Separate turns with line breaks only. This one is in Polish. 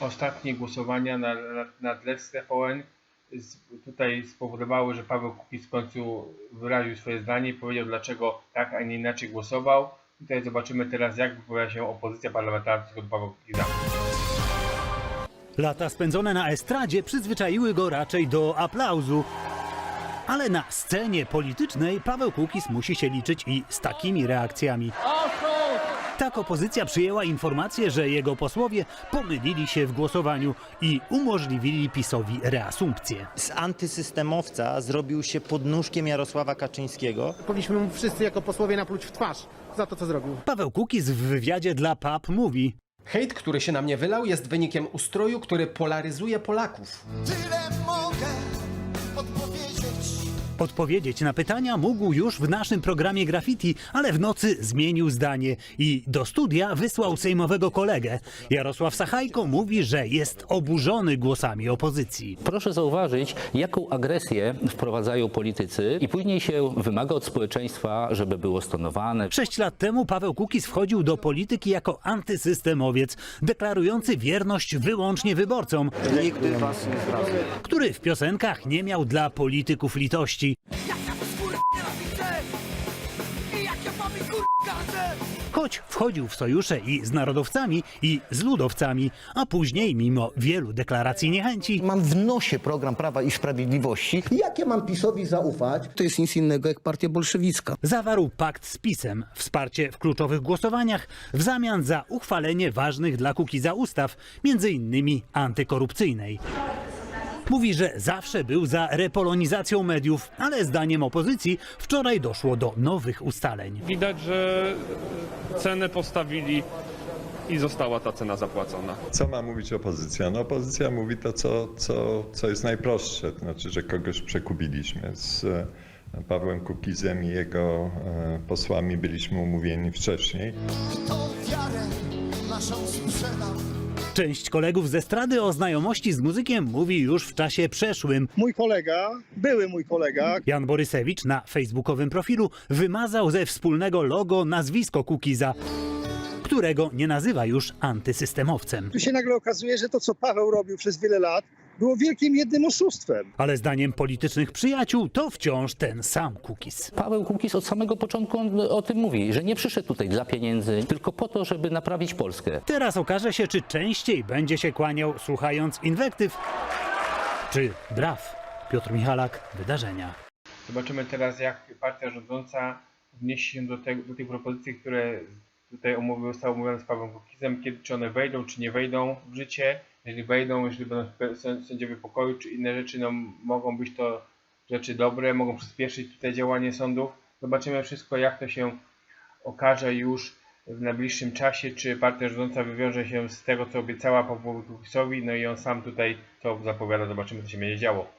ostatnie głosowania na- nad, nad Lex TVN z, tutaj spowodowały, że Paweł Kukiz w końcu wyraził swoje zdanie i powiedział dlaczego tak, a nie inaczej głosował. Tutaj zobaczymy teraz jak wypowiada się opozycja parlamentarna do Pawła Kukiza.
Lata spędzone na estradzie przyzwyczaiły go raczej do aplauzu. Ale na scenie politycznej Paweł Kukiz musi się liczyć i z takimi reakcjami. Tak opozycja przyjęła informację, że jego posłowie pomylili się w głosowaniu i umożliwili PiSowi reasumpcję.
Z antysystemowca zrobił się podnóżkiem Jarosława Kaczyńskiego.
Powinniśmy mu wszyscy jako posłowie napluć w twarz za to, co zrobił.
Paweł Kukiz w wywiadzie dla PAP mówi:
Hejt, który się na mnie wylał, jest wynikiem ustroju, który polaryzuje Polaków.
Tyle mogę. Odpowiedzieć
na pytania mógł już w naszym programie Graffiti, ale w nocy zmienił zdanie i do studia wysłał sejmowego kolegę. Jarosław Sachajko mówi, że jest oburzony głosami opozycji.
Proszę zauważyć, jaką agresję wprowadzają politycy i później się wymaga od społeczeństwa, żeby było stonowane.
Sześć lat temu Paweł Kukiz wchodził do polityki jako antysystemowiec, deklarujący wierność wyłącznie wyborcom,
Nigdy was nie zdradzę.
który w piosenkach nie miał dla polityków litości. Choć wchodził w sojusze i z narodowcami, i z ludowcami, a później, mimo wielu deklaracji niechęci,
Mam w nosie program Prawa i Sprawiedliwości.
Jak ja mam PiSowi zaufać?
To jest nic innego jak partia bolszewicka.
zawarł pakt z PiSem, wsparcie w kluczowych głosowaniach w zamian za uchwalenie ważnych dla Kukiza ustaw, między innymi antykorupcyjnej. Mówi, że zawsze był za repolonizacją mediów, ale zdaniem opozycji wczoraj doszło do nowych ustaleń.
Widać, że cenę postawili i została ta cena zapłacona.
Co ma mówić opozycja? No opozycja mówi to, co, co, co jest najprostsze, to znaczy, że kogoś przekubiliśmy. Z e, Pawłem Kukizem i jego e, posłami byliśmy umówieni wcześniej.
I tą wiarę naszą sprzedam.
Część kolegów ze strady o znajomości z muzykiem mówi już w czasie przeszłym.
Mój kolega, były mój kolega,
Jan Borysewicz na facebookowym profilu wymazał ze wspólnego logo nazwisko Kukiza, którego nie nazywa już antysystemowcem.
tu się nagle okazuje, że to, co Paweł robił przez wiele lat, było wielkim jednym oszustwem.
Ale zdaniem politycznych przyjaciół to wciąż ten sam Kukiz.
Paweł Kukiz od samego początku o tym mówi, że nie przyszedł tutaj dla pieniędzy, tylko po to, żeby naprawić Polskę.
Teraz okaże się, czy częściej będzie się kłaniał słuchając inwektyw, czy braw. Piotr Michalak, wydarzenia.
Zobaczymy teraz jak partia rządząca odniesie się do, te, do tych propozycji, które tutaj umowy, zostały omówione z Pawłem Kukizem, kiedy, czy one wejdą, czy nie wejdą w życie. Jeżeli wejdą, jeżeli będą sę- sędziowie pokoju, czy inne rzeczy, no mogą być to rzeczy dobre, mogą przyspieszyć tutaj działanie sądów. Zobaczymy wszystko, jak to się okaże już w najbliższym czasie, czy partia rządząca wywiąże się z tego, co obiecała Pawłowi Kukizowi, no i on sam tutaj to zapowiada. Zobaczymy, co się będzie działo.